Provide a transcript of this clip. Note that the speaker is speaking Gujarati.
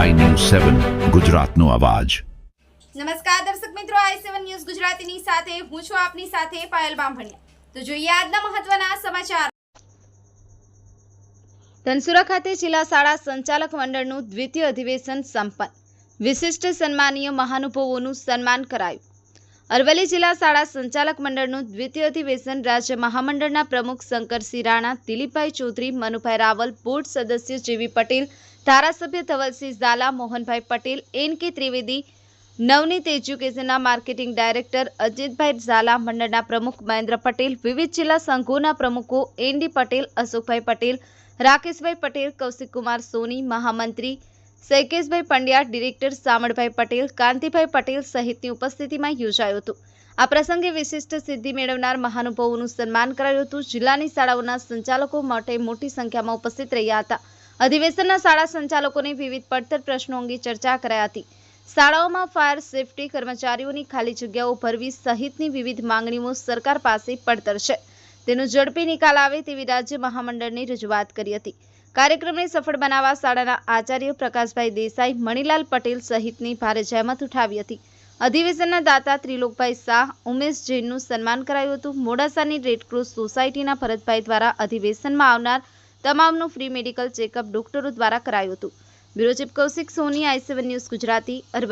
સેવન ગુજરાતનો અવાજ. નમસ્કાર દર્શક મિત્રો આઈ સેવન ન્યૂઝ ગુજરાતીની સાથે હું છું આપની સાથે પાયલ બામભણિયા. તો જોઈએ આજના મહત્વના સમાચાર. ધનસુરા ખાતે જિલ્લા શાળા સંચાલક મંડળનું દ્વિતીય અધિવેશન સંપન્ન. વિશિષ્ટ સન્માનીય મહાનુભાવોનું સન્માન કરાયું. અરવલ્લી જિલ્લા શાળા સંચાલક મંડળનું દ્વિતીય અધિવેશન રાજ્ય મહામંડળના પ્રમુખ શંકરસિંહ રાણા, દિલીપભાઈ ચૌધરી, મનુભાઈ રાવલ, બોર્ડ સદસ્ય જેવી પટેલ, ધારાસભ્ય ધવલસિંહ ઝાલા, મોહનભાઈ પટેલ, એન કે ત્રિવેદી, નવનીત એજ્યુકેશનના માર્કેટિંગ ડાયરેક્ટર અજીતભાઈ ઝાલા, મંડળના પ્રમુખ મહેન્દ્ર પટેલ, વિવિધ જિલ્લા સંઘોના પ્રમુખો એન ડી પટેલ, અશોકભાઈ પટેલ, રાકેશભાઈ પટેલ, કૌશિકકુમાર સોની, મહામંત્રી સૈકેશભાઈ પંડ્યા, ડિરેક્ટર સામળભાઈ પટેલ, કાંતિભાઈ પટેલ સહિતની ઉપસ્થિતિમાં યોજાયું હતું. આ પ્રસંગે વિશિષ્ટ સિદ્ધિ મેળવનાર મહાનુભાવોનું સન્માન કરાયું હતું. જિલ્લાની શાળાઓના સંચાલકો માટે મોટી સંખ્યામાં ઉપસ્થિત રહ્યા હતા. અધિવેશનના શાળા સંચાલકોને વિવિધ પડતર પ્રશ્નો અંગે ચર્ચા કરાઈ હતી. શાળાઓમાં ફાયર સેફટી કર્મચારીઓની ખાલી જગ્યાઓ ભરવી સહિતની વિવિધ માંગણીઓ સરકાર પાસે પડતર છે. તેનો ઝડપી નિકાલ આવે તેવી રાજ્ય મહામંડળની રજૂઆત કરી હતી. કાર્યક્રમને સફળ બનાવવા શાળાના આચાર્ય પ્રકાશભાઈ દેસાઈ, મણિલાલ પટેલ સહિતની ભારે જહેમત ઉઠાવી હતી. અધિવેશનના દાતા ત્રિલોકભાઈ શાહ, ઉમેશ જૈનનું સન્માન કરાયું હતું. મોડાસાની રેડક્રોસ સોસાયટીના ભરતભાઈ દ્વારા અધિવેશનમાં આવનાર તમામનું ફ્રી મેડિકલ ચેકઅપ ડોક્ટરો દ્વારા કરાયું હતું. Bureau chief Kaushik Soni, I news Gujarati, Aravalli.